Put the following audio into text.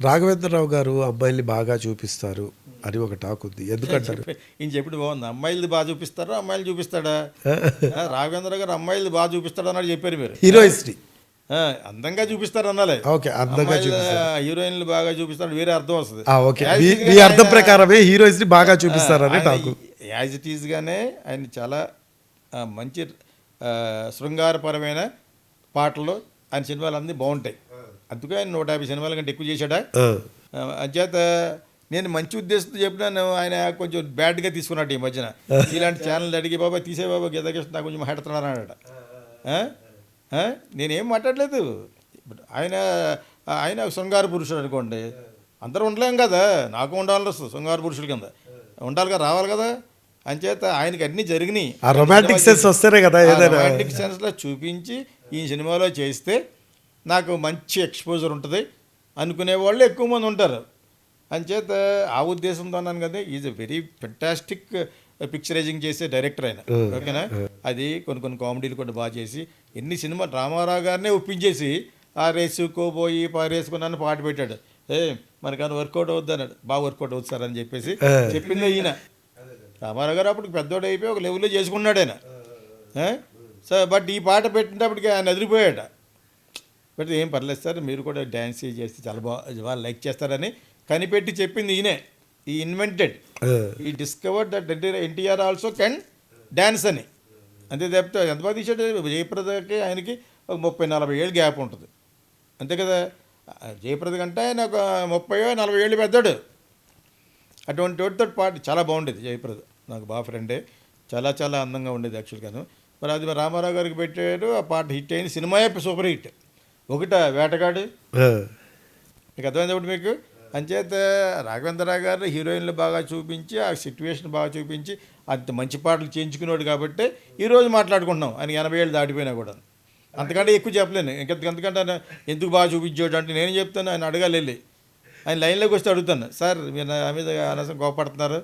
రాఘవేంద్రరావు గారు అమ్మాయిల్ని బాగా చూపిస్తారు అని ఒక టాక్ ఉంది. ఎందుకంటారు? ఈయన చెప్పుడు బాగుంది. అమ్మాయిలది బాగా చూపిస్తారా? అమ్మాయిలు చూపిస్తాడా? రాఘవేంద్ర గారు అమ్మాయిలది బాగా చూపిస్తాడా అన్నట్టు చెప్పారు మీరు. హీరోయిస్ని ఆ, అందంగా చూపిస్తారు అనాలి ఓకే అందంగా అమ్మాయిలు, హీరోయిన్లు బాగా చూపిస్తాడు వేరే అర్థం వస్తుంది. ఓకే. మీ అర్థం ప్రకారమే హీరోయిన్స్ బాగా చూపిస్తారని ఆయన టాకు. యాజ్ ఇట్ ఈజ్గానే ఆయన చాలా మంచి శృంగారపరమైన పాటలు ఆయన సినిమాలు అన్నీ బాగుంటాయి. అందుకే ఆయన నూట యాభై సినిమాల కంటే ఎక్కువ చేశాడా? అంచేత నేను మంచి ఉద్దేశంతో చెప్పినాను ఆయన కొంచెం బ్యాడ్గా తీసుకున్నాడు ఈ మధ్యన. ఇలాంటి ఛానల్ అడిగి బాబా తీసే బాబా గీతకృష్ణ నాకు కొంచెం? ఆ? నేనేం మాట్లాడలేదు. ఆయన ఆయన శృంగార పురుషుడు అనుకోండి. అందరూ ఉండలేం కదా. నాకు ఉండాలి వస్తుంది శృంగార పురుషుల కింద. ఉండాలి కదా రావాలి కదా. అంచేత ఆయనకి అన్నీ జరిగినాయి. ఆ రొమాంటిక్ సెన్స్ వస్తేనే కదా రొమాంటిక్ సెన్స్లో చూపించి ఈ సినిమాలో చేస్తే నాకు మంచి ఎక్స్పోజర్ ఉంటుంది. అనుకునే వాళ్ళు ఎక్కువ మంది ఉంటారు. అంచేత ఆ ఉద్దేశంతో అన్నాను కదా is a very fantastic picturising చేసే డైరెక్టర్ ఆయన. ఓకేనా? అది కొన్ని కొన్ని కామెడీలు కూడా బాగా చేసి ఎన్ని సినిమా రామారావు గారినే ఒప్పించేసి ఆ రేసుకోబోయి పారేసుకున్నాను పాట పెట్టాడు. ఏ మనకన్నా వర్కౌట్ అవుద్ది అన్నాడు. బాగా వర్కౌట్ అవుతుంది సార్ అని చెప్పేసి చెప్పింది ఈయన. రామారావు గారు అప్పుడు పెద్దోడు అయిపోయి ఒక లెవెల్లో చేసుకున్నాడు ఆయన. ఆ? సో బట్ ఈ పాట పెట్టినప్పటికీ ఆయన ఎదిరిపోయాట బట్ ఏం పర్లేదు సార్ మీరు కూడా డ్యాన్స్ చేస్తే చాలా బాగా వాళ్ళు లైక్ చేస్తారని కనిపెట్టి చెప్పింది ఈయనే. ఈ ఇన్వెంటెడ్ ఈ discover that NTR also can dance అని. అంతే తప్పితే ఎంత బాగా తీసాడు జయప్రదకి ఆయనకి ఒక ముప్పై నలభై ఏళ్ళు గ్యాప్ ఉంటుంది. అంతే కదా? జయప్రద కంటే ఆయన ఒక ముప్పై నలభై ఏళ్ళు పెద్దాడు. అటువంటి వాటితో పాట చాలా బాగుండేది జయప్రద. నాకు బాగా ఫ్రెండే చాలా చాలా అందంగా ఉండేది యాక్చువల్గాను మరి అది మరి రామారావు గారికి పెట్టారు ఆ పాట హిట్ అయింది. సినిమాయే సూపర్ హిట్. ఒకట వేటగాడు? మీకు అర్థమైంది ఒకటి మీకు? అంచేత రాఘవేంద్రరావు గారు హీరోయిన్లు బాగా చూపించి ఆ సిట్యువేషన్ బాగా చూపించి అంత మంచి పాటలు చేయించుకున్నాడు కాబట్టి ఈరోజు మాట్లాడుకుంటున్నాం. ఆయన ఎనభై ఏళ్ళు దాటిపోయినా కూడా. అంతకంటే ఎక్కువ చెప్పలేను. ఇంకా ఎందుకంటే ఆయన ఎందుకు బాగా చూపించాడు అంటే నేను చెప్తాను ఆయన అడగాలి వెళ్ళి. ఆయన లైన్లోకి వస్తే అడుగుతాను. సార్ మీరు నా మీద అనవసరం కోపడుతున్నారు